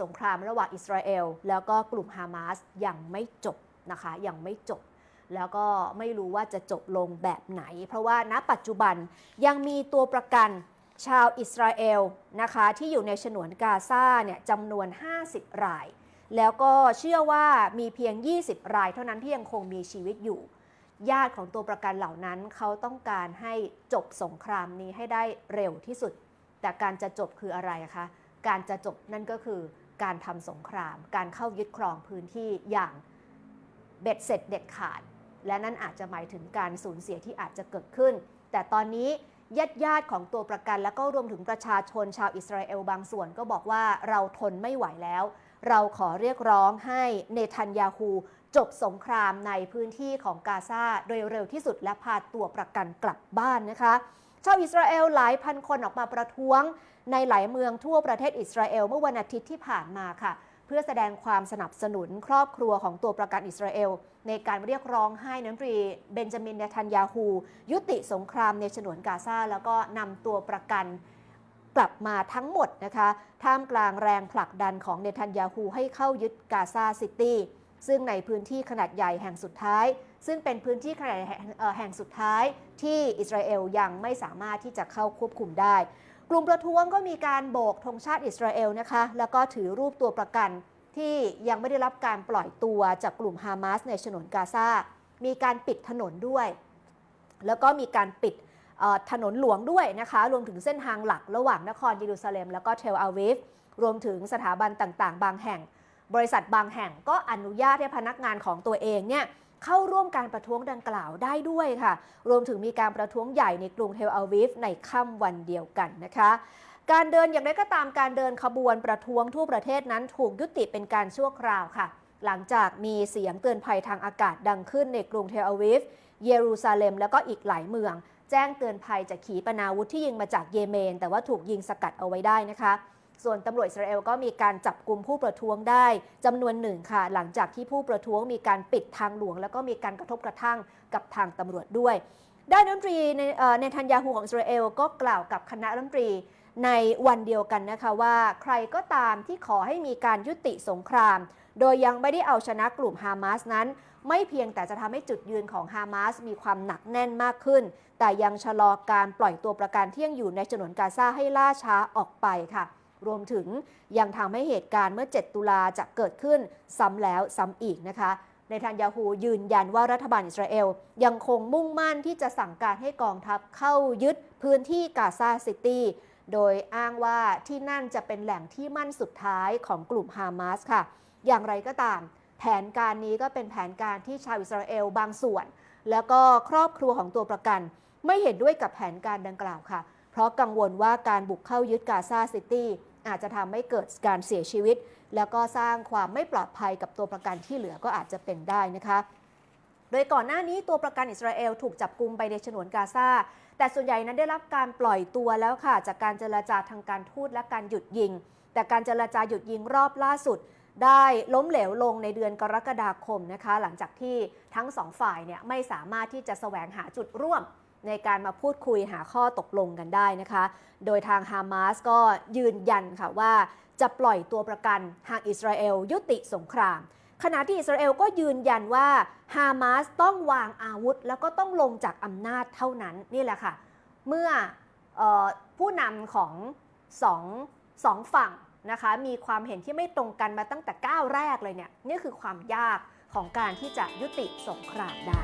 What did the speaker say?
สงครามระหว่างอิสราเอลแล้วก็กลุ่มฮามาสยังไม่จบนะคะยังไม่จบ แล้วก็ไม่รู้ว่าจะจบลงแบบไหน เพราะว่าณปัจจุบันยังมีตัวประกันชาวอิสราเอลนะคะที่อยู่ในฉนวนกาซาเนี่ยจำนวน 50 ราย แล้วก็เชื่อว่ามีเพียง 20 ราย เท่านั้นที่ยังคงมีชีวิตอยู่ ญาติของตัวประกันเหล่านั้นเขาต้องการให้จบสงครามนี้ให้ได้เร็วที่สุด แต่การจะจบคืออะไรคะการจะจบนั่นก็คือ การทำสงคราม การเข้ายึดครองพื้นที่อย่างเบ็ดเสร็จเด็ดขาด และนั่นอาจจะหมายถึงการสูญเสียที่อาจจะเกิดขึ้น แต่ตอนนี้ญาติญาติๆของตัวประกัน และก็รวมถึงประชาชนชาวอิสราเอลบางส่วนก็บอกว่าเราทนไม่ไหวแล้ว เราขอเรียกร้องให้เนทันยาฮูจบสงครามในพื้นที่ของกาซาโดยเร็วที่สุดและพาตัวประกันกลับบ้านนะคะ ชาวอิสราเอลหลายพันคนออกมาประท้วง ในหลายเมืองทั่วประเทศอิสราเอลเมื่อวันอาทิตย์ที่ผ่านมาค่ะ เพื่อแสดงความสนับสนุนครอบครัวของตัวประกันอิสราเอล ในการเรียกร้องให้นันตรีเบนจามินเนทันยาฮู ยุติสงครามในฉนวนกาซาแล้วก็นำตัวประกันกลับมาทั้งหมดนะคะ ท่ามกลางแรงผลักดันของเนทันยาฮูให้เข้ายึดกาซาซิตี้ ซึ่งในพื้นที่ขนาดใหญ่แห่งสุดท้าย ซึ่งเป็นพื้นที่ขนาดแห่งสุดท้ายที่อิสราเอลยังไม่สามารถที่จะเข้าควบคุมได้ กลุ่มประท้วงก็มีการโบกธงชาติอิสราเอลนะคะ แล้วก็ถือรูปตัวประกันที่ยังไม่ได้รับการปล่อยตัวจากกลุ่มฮามาสในฉนวนกาซา มีการปิดถนนด้วย แล้วก็มีการปิดถนนหลวงด้วยนะคะ รวมถึงเส้นทางหลักระหว่างนครเยรูซาเล็ม แล้วก็เทลอาวิฟ รวมถึงสถาบันต่างๆ บางแห่ง บริษัทบางแห่งก็อนุญาตให้พนักงานของตัวเองเนี่ยเข้าร่วมการประท้วงดังกล่าวได้ด้วยค่ะ รวมถึงมีการประท้วงใหญ่ในกรุงเทลอาวิฟในค่ำวันเดียวกันนะคะ การเดินอย่างไรก็ตามการเดินขบวนประท้วงทั่วประเทศนั้นถูกยุติเป็นการชั่วคราวค่ะ หลังจากมีเสียงเตือนภัยทางอากาศดังขึ้นในกรุงเทลอาวิฟ เยรูซาเล็ม แล้วก็อีกหลายเมือง แจ้งเตือนภัยจากขีปนาวุธที่ยิงมาจากเยเมน แต่ว่าถูกยิงสกัดเอาไว้ได้นะคะ ส่วนตำรวจอิสราเอลก็มีการจับกลุ่มผู้ประท้วงได้จำนวนหนึ่งค่ะ หลังจากที่ผู้ประท้วงมีการปิดทางหลวง แล้วก็มีการกระทบกระทั่งกับทางตำรวจด้วย ด้านรัฐมนตรีในทันยาฮูของอิสราเอลก็กล่าวกับคณะรัฐมนตรีในวันเดียวกันนะคะว่า ใครก็ตามที่ขอให้มีการยุติสงคราม โดยยังไม่ได้เอาชนะกลุ่มฮามาสนั้น ไม่เพียงแต่จะทำให้จุดยืนของฮามาสมีความหนักแน่นมากขึ้น แต่ยังชะลอการปล่อยตัวประกันที่ยังอยู่ในฉนวนกาซาให้ล่าช้าออกไปค่ะ รวมถึงยังทำให้เหตุการณ์เมื่อ 7 ตุลาจะเกิดขึ้นซ้ำแล้วซ้ำอีกนะคะ ในทันยาฮูยืนยันว่ารัฐบาลอิสราเอล ยังคงมุ่งมั่นที่จะสั่งการให้กองทัพเข้ายึดพื้นที่กาซาซิตี้โดยอ้างว่าที่นั่นจะเป็นแหล่งที่มั่นสุดท้ายของกลุ่มฮามาสค่ะ อย่างไรก็ตาม แผนการนี้ก็เป็นแผนการที่ชาวอิสราเอลบางส่วน แล้วก็ครอบครัวของตัวประกัน ไม่เห็นด้วยกับแผนการดังกล่าวค่ะ เพราะกังวลว่าการบุกเข้ายึดกาซาซิตี้ อาจจะทำให้เกิดการเสียชีวิต แล้วก็สร้างความไม่ปลอดภัยกับตัวประกันที่เหลือก็อาจจะเป็นได้นะคะโดยก่อนหน้านี้ตัวประกันอิสราเอลถูกจับกุมไปในฉนวนกาซา แต่ส่วนใหญ่นั้นได้รับการปล่อยตัวแล้วค่ะ จากการเจรจาทางการทูตและการหยุดยิง แต่การเจรจาหยุดยิงรอบล่าสุด ได้ล้มเหลวลงในเดือนกรกฎาคมนะคะ หลังจากที่ทั้งสองฝ่ายเนี่ยไม่สามารถที่จะแสวงหาจุดร่วม ในการมาพูดคุยหาข้อตกลงกันได้นะคะ โดยทางฮามาสก็ยืนยันค่ะว่าจะปล่อยตัวประกันหากอิสราเอลยุติสงคราม ขณะที่อิสราเอลก็ยืนยันว่าฮามาสต้องวางอาวุธ แล้วก็ต้องลงจากอำนาจเท่านั้นนี่แหละค่ะ เมื่อออผู้นำของสองสองฝั่งนะคะมีความเห็นที่ไม่ตรงกันมาตั้งแต่ก้าวแรกเลยเนี่ยนี่คือความยากของการที่จะยุติสงครามได้